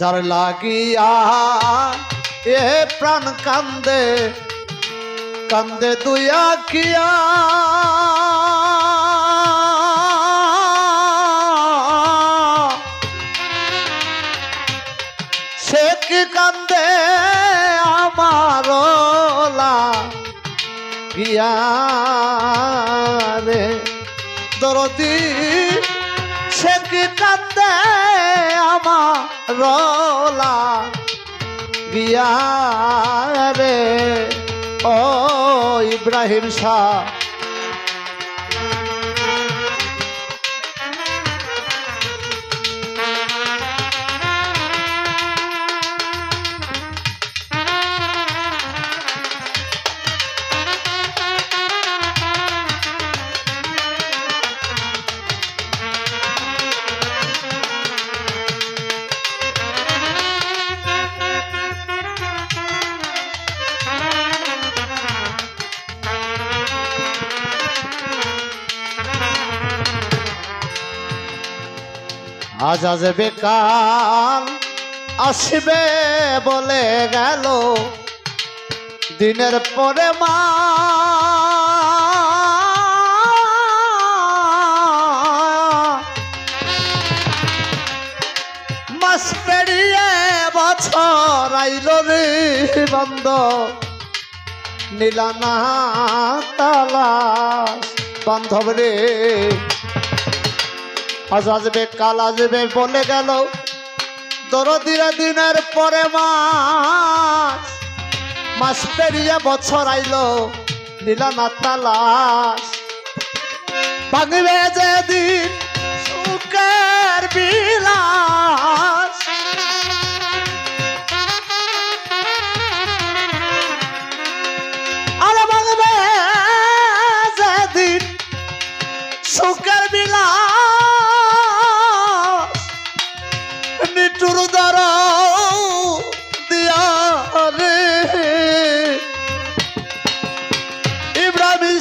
যার লাগিয়া এ প্রাণ কান্দে কান্দে দুয়া কিয়া সে কি কান্দে আমার দরদি, সে কি কান্দে রলা গিয়া রে ও ইব্রাহিম শাহ। আজ আজ বেকাল আসবে বলে গেল। দিনের পরে মা মাস পেরিয়ে বছর আইল রে বন্ধ। নীলানা তালা বান্ধব রে। আজ আসবে, কাল আসবে বলে গেল। দরদিরা দিনের পরে মাস মাস পেরিয়ে বছর আইলো নীলানা তালাশ। ভাঙবে যেদিন সুখের বিলাস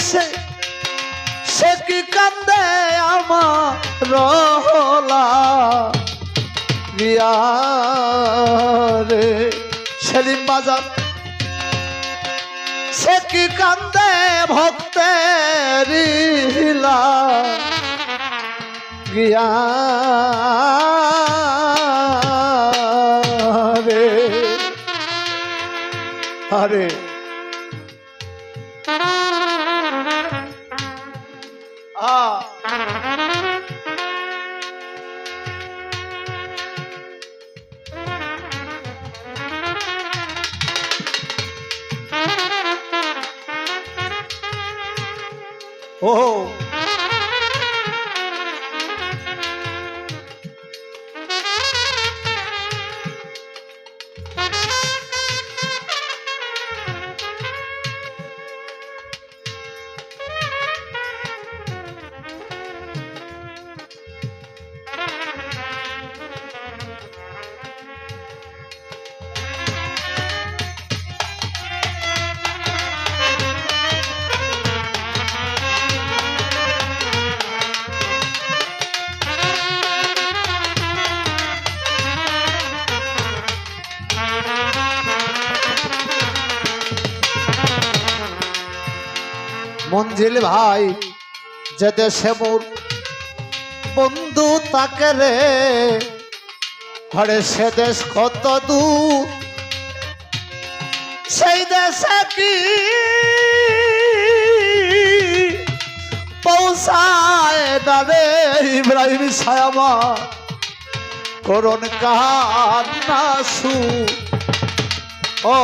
সে সে কি কান্দে আমার রহলা? গিয়া রে, সেলিম বাজার, সে কি কান্দে ভক্তের হিলা গিয়া রে, আরে ও মঞ্জিল ভাই যে দেশে মোর বন্ধু তাকে রে। ঘরে সে দেশ কত দূর, সেই দেশে কি পৌঁছায় না রে ইব্রাহিম সায়ামা করুন কান্না সু ও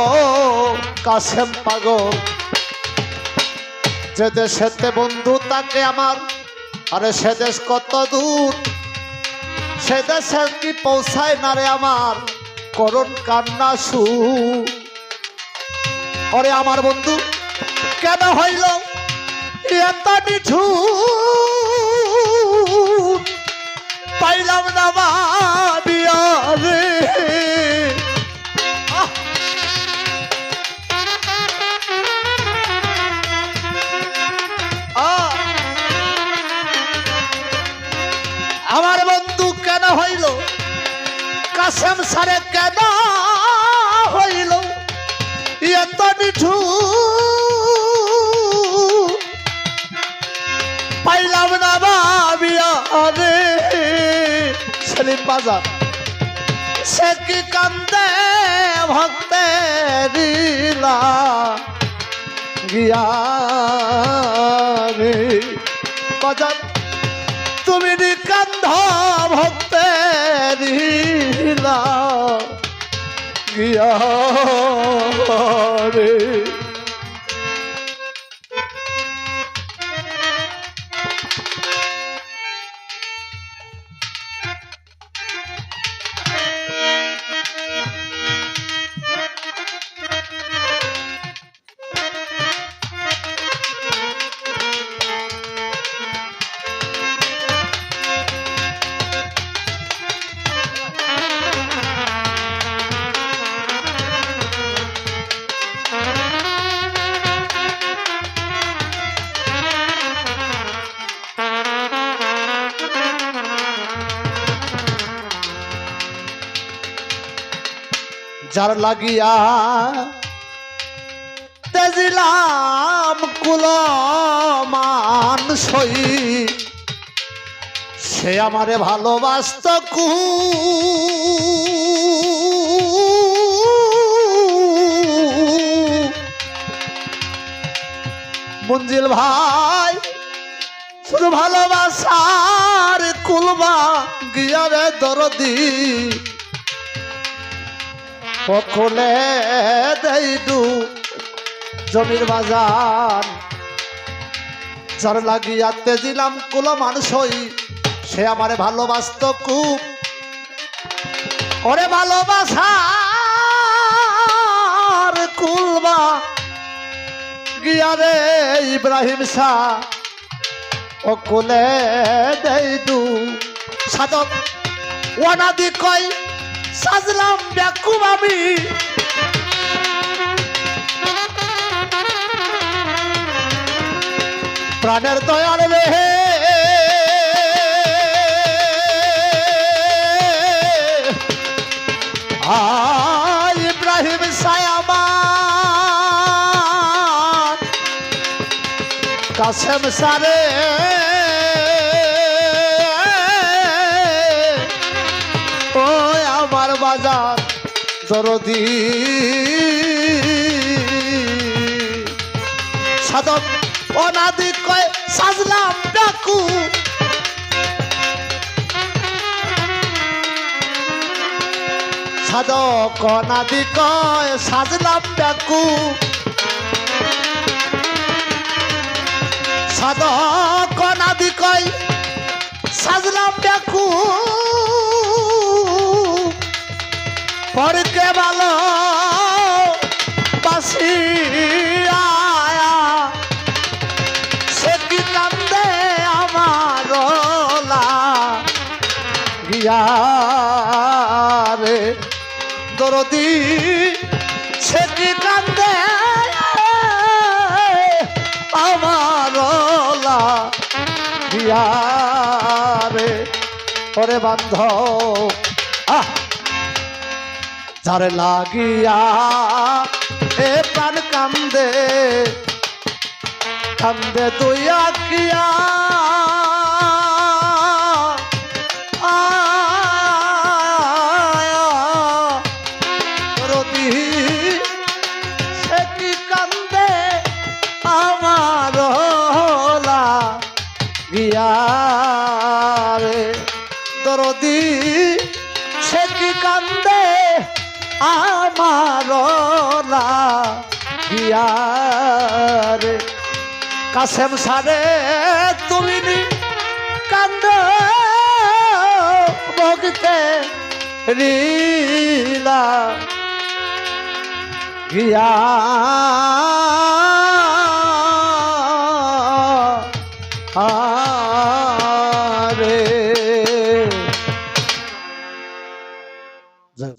কাসেম পাগল। যে দেশেতে বন্ধু তাকে আমার, আরে সে দেশ কত দূর? সে দেশে কি পৌঁছায় না রে আমার? করুণ কান্না সু ওরে আমার বন্ধু, কেন হইল এত পাইলাম না মা বন্ধু কেন হইল? এত নিঠু পাইলাম না ভাবিয়া রে সেলিম বাজার সে কি কান্দে ভক্তের গিয়া রে। বাজার তুমি যার লাগিয়া তেজিলাম কুলমান সই। সে আমারে ভালোবাসত কু। মঞ্জিল ভাই, শুধু ভালোবাসার কুলবা গিয়ারে দরদি। পকলে দেইডু জমির বাজার, যার লাগিয়া তেজিলাম কুলো মানুষই সে আমারে ভালোবাসত খুব। ওরে ভালোবাসার কুলবা গিয়ারে ইব্রাহিম শাহ। ও কুলে দেইডু সাধক, ওয়ানাদি কয় সাজলাম ব্যাকুম আমি। প্রাণের দয়াল রে আয় ইব্রাহিম সায়ামান কাসেম সারে। দরদি সাধক অনাদি কয়, সাজলাম ডাকু। সাধক অনাদি কয়, সাজলাম ডাকু। সাধক অনাদি কয়, সাজলাম ডাকু। ভালো বাসি সে কি কান্দে আমার গিয়া রে দরদি, সে কান্দে আমার গিয়া রে ওরে বান্ধব, আহ! যার লাগিয়া এ প্রাণ কান্দে কান্দে তুই আকিয়া। দরদি সে কি কান্দে আমার কাসেম সারে তুমি কান্দ ভগতে লীলা। গিয়া